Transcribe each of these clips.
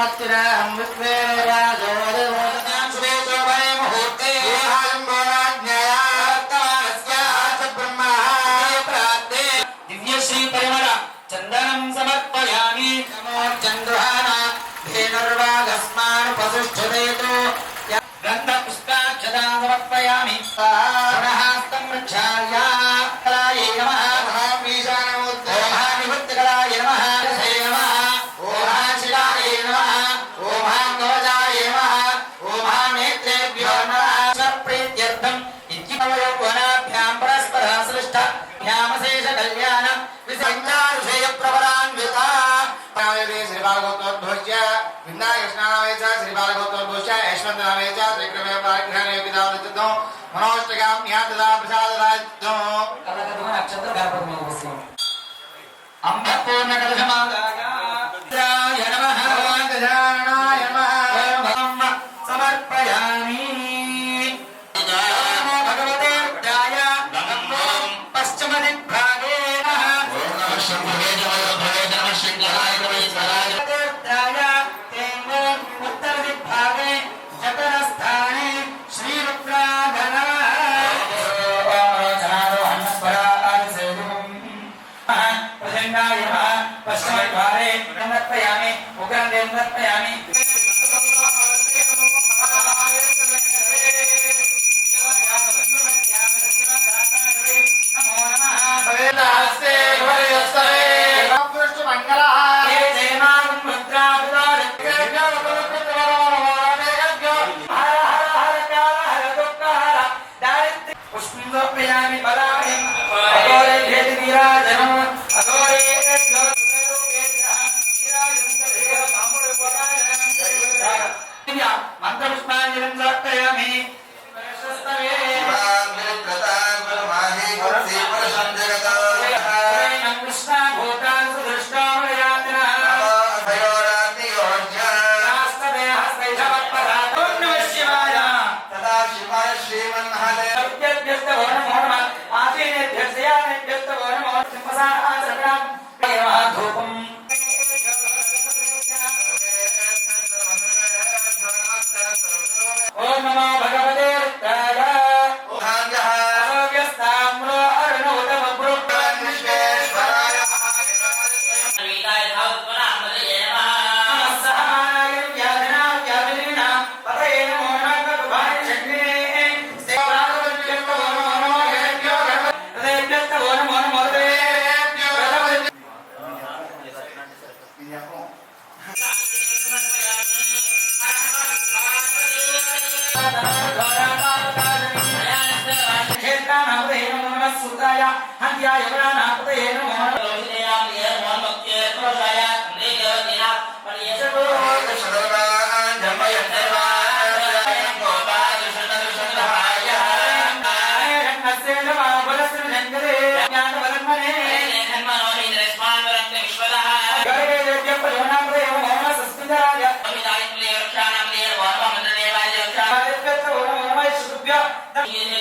समत्तिराहं विश्वे राजो देवोदनां सुरेशो भये मुहूर्ते दिव्यश्री परिमल चन्दनं समर्पयामि। नमो चन्द्रहाना धेनुर्वागस्मानुपसुष्ठुरेतु गन्धपुष्पाक्षतां समर्पयामि भोज्य भिन्ना कृष्णावेच श्री बालगोत्तम भोज्य यशवंत नावेच त्रिक्रमे बालग्रहण योगिता वृद्धो मनोष्टगाम्या तदा प्रसाद राज्यम నమర్పయామి ఉగ్రందే నమర్పయామి పుష్పయామి బలామి అగోరే شيئا عليه Yeah.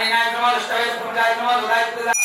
సప్తమారాభిషేకో అస్తు ఓం నమ శివాయ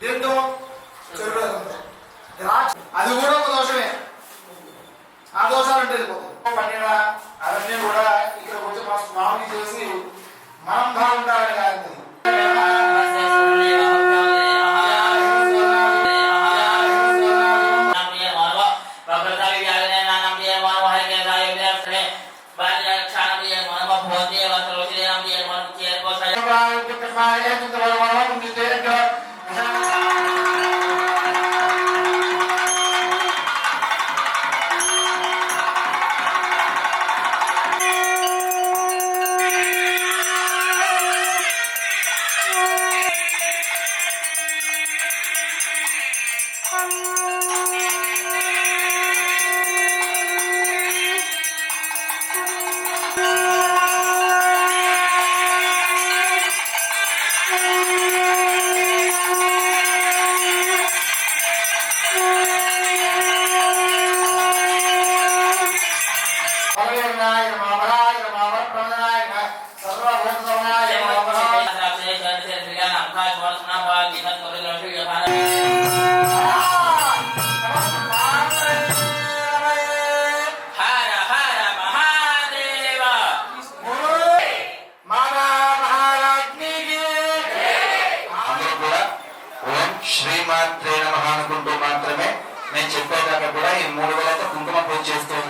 దేంతో చెరుకు అది కూడా ఒక దోషమే ఆ దోషాలు అంటే వెళ్ళిపోతాయి అవన్నీ కూడా ఇక్కడ కొంచెం మా స్వామి చేసి మనం బాగుంటామని కాదు హర just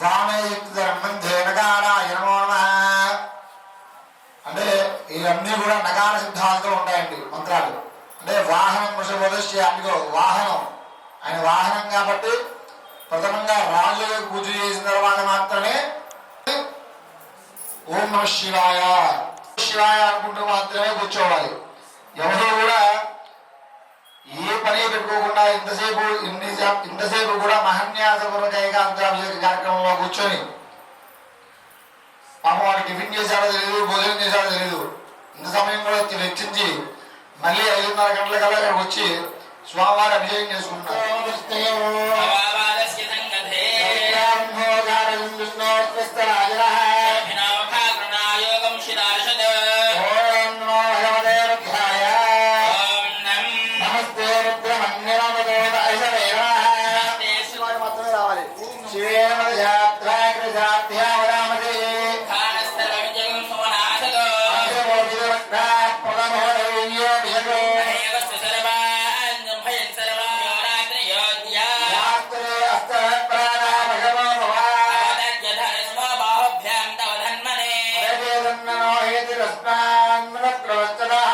వృషభ ధామయుక్తమంధే నమో. నమః అంటే ఇవన్నీ కూడా నగార సిద్ధాంతం ఉంటాయండి మంత్రాలు. అంటే వాహనం వృషభదృష్టి అందుకో వాహనం. ఆయన వాహనం కాబట్టి ప్రథమంగా రాజులకు పూజ చేసిన తర్వాత మాత్రమే ఓం నమ శివాయ. శివాయ అనుకుంటూ మాత్రమే కూర్చోవాలి. ఇంతసేపు ఇన్ని ఇంతసేపు కూడా మహన్యాసపూర్వక ఏకాంతాభిషేక కార్యక్రమంలో కూర్చొని పాపం వాడు టిఫిన్ చేశాడో తెలియదు భోజనం చేశాడో తెలియదు ఇంత సమయం కూడా వచ్చి వెచ్చించి మళ్ళీ ఐదున్నర గంటల కల్లా ఇక్కడికి వచ్చి స్వామివారి అభిషేకం చేసుకుంటారు భవావాదస్య ेतिरस्मान् मनक्रवचनः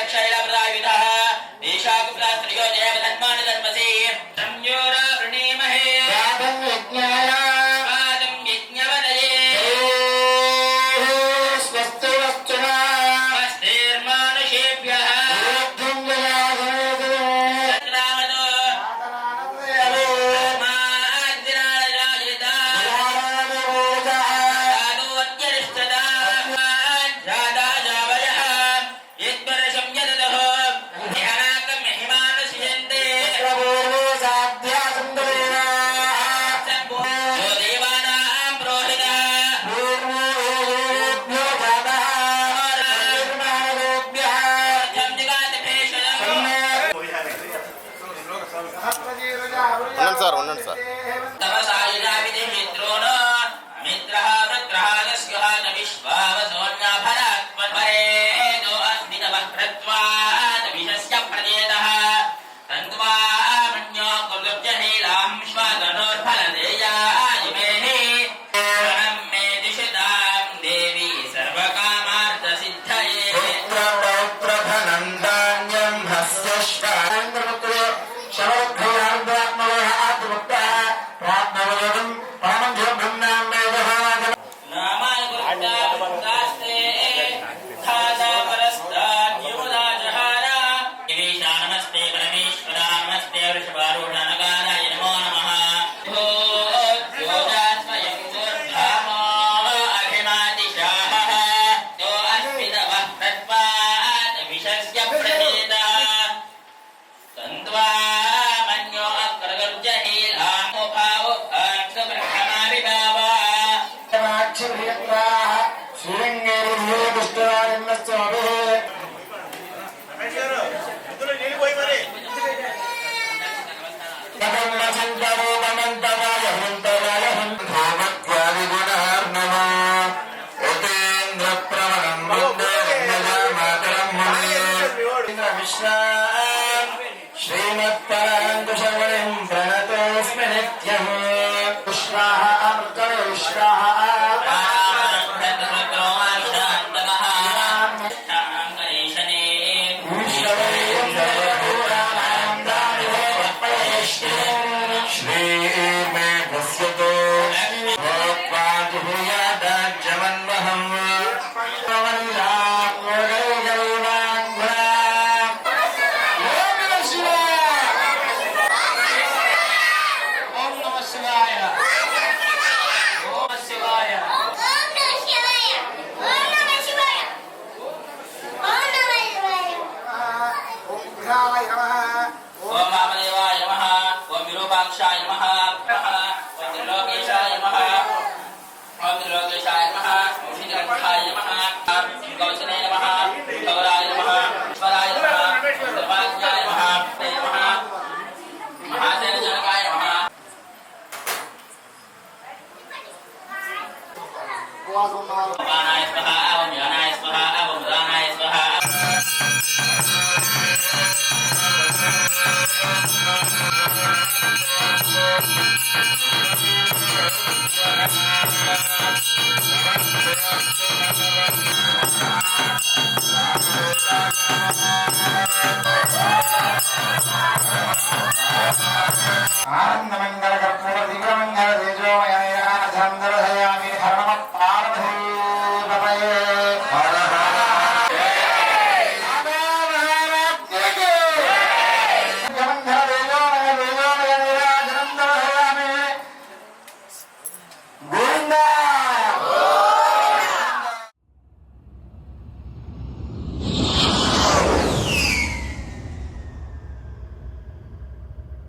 भद्रक्षैलप्रदायुधः तेषाकुप्तास्त्रियो जनेव धन्मानि तन्मसि ஆனந்த மங்கள கற்பனை